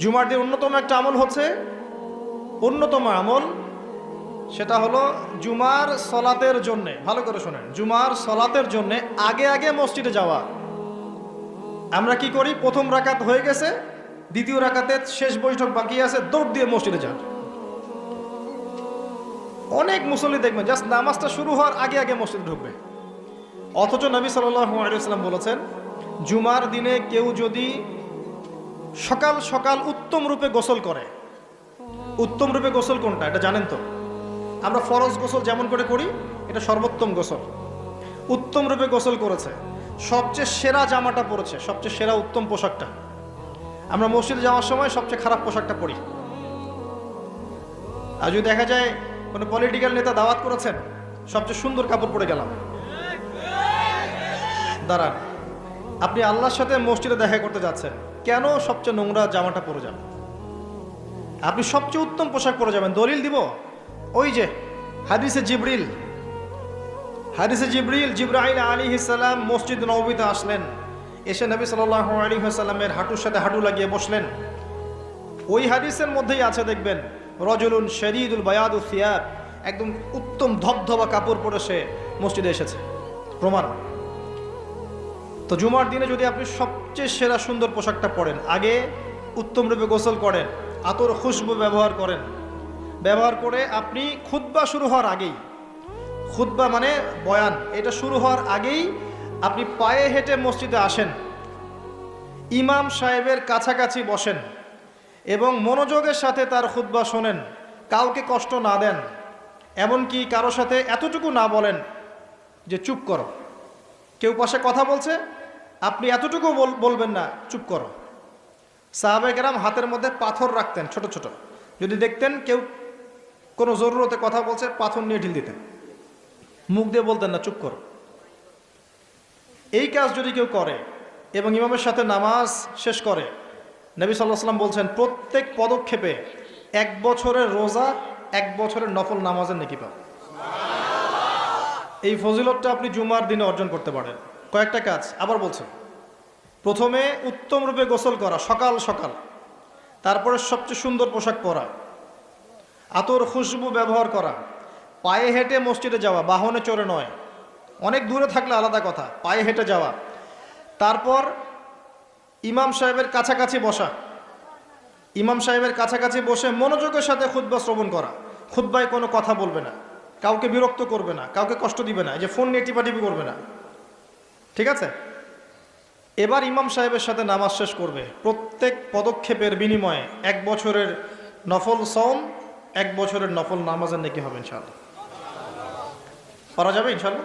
জুমার দিন অন্যতম একটা আমল হচ্ছে, অন্যতম আমল, সেটা হলো জুমার সলাতের জন্যে, ভালো করে শোনেন, জুমার সলাতের জন্যে আগে আগে মসজিদে যাওয়া। আমরা কি করি? প্রথম রাকাত হয়ে গেছে, দ্বিতীয় রাকাতে শেষ বৈঠক বাকি আছে, দৌড় দিয়ে মসজিদে যান। অনেক মুসল্লি দেখবেন, জাস্ট নামাজটা শুরু হওয়ার আগে আগে মসজিদে ঢুকবে। অথচ নবী সাল্লাম বলেছেন, জুমার দিনে কেউ যদি সকাল সকাল উত্তম রূপে গোসল করে। উত্তম রূপে গোসল কোনটা? এটা জানেন তো? আমরা ফরজ গোসল যেমন করে করি, এটা সর্বোত্তম গোসল। উত্তম রূপে গোসল করেছে। সবচেয়ে সেরা জামাটা পরেছে, সবচেয়ে সেরা উত্তম পোশাকটা। আমরা মসজিদে যাওয়ার সময় সবচেয়ে খারাপ পোশাকটা পরি। আর যদি দেখা যায় কোনো পলিটিক্যাল নেতা দাওয়াত করেছেন, সবচেয়ে সুন্দর কাপড় পরে গেলাম। দাঁড়ান, আপনি আল্লাহর সাথে মসজিদে দেখা করতে যাচ্ছেন। কেন সবচেয়ে নোংরা জামাটা পরে যান আপনি সবচেয়ে উত্তম পোশাক পরে যাবেন। দলিল দিব? ওই যে, হাদিসে জিবরিল। হাদিসে জিবরিল জিব্রাহিল আলী ইসাল্লাম মসজিদ নবীতে আসলেন। এসে নবী সাল্লাহ আলী সাল্লামের হাঁটুর সাথে হাঁটু লাগিয়ে বসলেন। ওই হাদিসের মধ্যেই আছে, দেখবেন, রজলুন শরীদুল বায়াদু সিয়াব একদম উত্তম ধবধবা কাপড় পরে সে মসজিদে এসেছে। প্রমাণ। তো জুমার দিনে যদি আপনি সবচেয়ে সেরা সুন্দর পোশাকটা পরেন, আগে উত্তম রূপে গোসল করেন, আতর খুশবু ব্যবহার করেন। ব্যবহার করে আপনি খুদ্া শুরু হওয়ার আগেই খুদ্া মানে বয়ান, এটা শুরু হওয়ার আগেই আপনি পায়ে হেঁটে মসজিদে আসেন, ইমাম সাহেবের কাছাকাছি বসেন এবং মনোযোগের সাথে তার খুদ্া শোনেন, কাউকে কষ্ট না দেন, এমনকি কারও সাথে এতটুকু না বলেন যে চুপ করো। কেউ পাশে কথা বলছে? আপনি এতটুকু বল- বলবেন না, চুপ করো। সাহাবে কেরাম হাতের মধ্যে পাথর রাখতেন, ছোট ছোট। যদি দেখতেন কেউ কোনো জরুরতে কথা বলছে, পাথর নিয়ে ঢিল দিতেন। মুখ দিয়ে বলতেন না, চুপ করো। এই কাজ যদি কেউ করে এবং ইমামের সাথে নামাজ শেষ করে, নবী সাল্লাহ সাল্লাম বলছেন, প্রত্যেক পদক্ষেপে এক বছরের রোজা, এক বছরের নফল নামাজের নেকি পাবে এই ফজিলতটা আপনি জুমার দিনে অর্জন করতে পারেন। কয়েকটা কাজ, আবার বলছেন। প্রথমে উত্তম রূপে গোসল করা, সকাল সকাল। তারপরে সবচেয়ে সুন্দর পোশাক পরা। আতর, খুশবু ব্যবহার করা। পায়ে হেঁটে মসজিদে যাওয়া, বাহনে চড়ে নয়। অনেক দূরে থাকলে আলাদা কথা, পায়ে হেঁটে যাওয়া। তারপর ইমাম সাহেবের কাছাকাছি বসা। ইমাম সাহেবের কাছাকাছি বসে মনোযোগের সাথে খুদ্া শ্রবণ করা। খুদ্বায় কোনো কথা বলবে না। কাউকে বিরক্ত করবে না, কাউকে কষ্ট দিবে না। যে ফোন নিয়ে টিপাটিপি করবে না। ঠিক আছে? এবার ইমাম সাহেবের সাথে নামাজ শেষ করবে। প্রত্যেক পদক্ষেপের বিনিময়ে এক বছরের নফল সম এক বছরের নফল নামাজের নাকি হবে ইনশাল্লাহ করা যাবে ইনশাল্লাহ